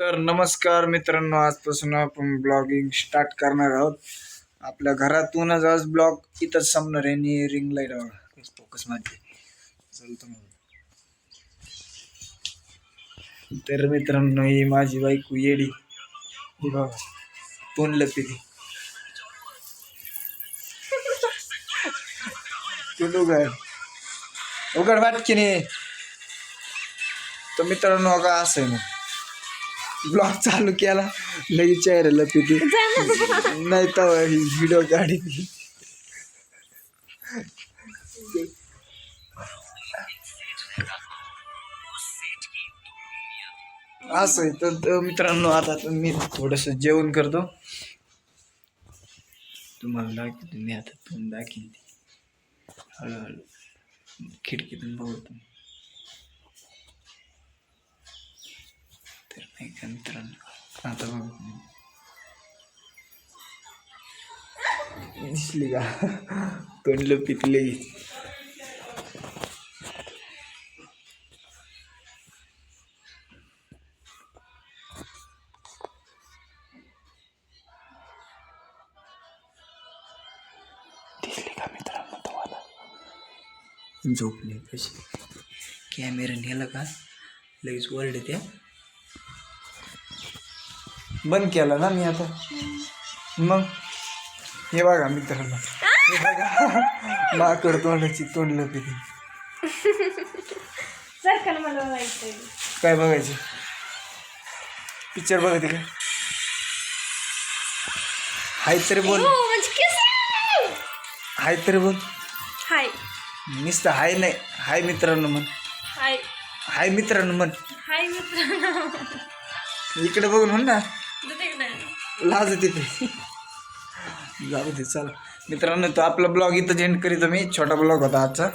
तर नमस्कार मित्रांनो आजपासून आपण ब्लॉगिंग स्टार्ट करणार आहोत. आपल्या घरातूनच आज ब्लॉग इथंच संपणार आहे आणि रिंग लाइट फोकस माझे चालतो मग. तर मित्रांनो ही माझी बायको येडी. ही बघा तोंड लपी तू उघड उघड नाही. तर मित्रांनो का असं आहे मग. ब्लॉग चालू केला लगेच चेहरा लपिती नाही तर व्हिडिओ काढी. असं आहे. तर मित्रांनो आता मी थोडस जेवण करतो. तुम्हाला दाखवतो मी आता तुम्ही दाखीन ते हळूहळू. खिडकीतून बघतो. यंत्रणा. आता बघ. दिसली का? तोंडलं पिकले दिसली का झोपले कशी? कॅमेरा नेला का? लगेच वर्ड त्या. बंद केला ना मी आता. मग हे बघा मित्रांनो. हे बघा. माकड तोंडाची तोंडलं पिती सर का मला बघायचंय काय बघायचं? पिक्चर बघायचे का? हाय तरी बोल. हो म्हणजे किस? हाय तरी बोल. हाय. नुसतं हाय नाही. हाय मित्रांनो म्हण. हाय. हाय मित्रांनो म्हण. हाय मित्रांनो. इकडे बघून म्हण ना. लाज येते ते. जाऊ दे चला. मित्रांनो तो आपला ब्लॉग इथं जेंट करीतो मी. छोटा ब्लॉग होता आजचा.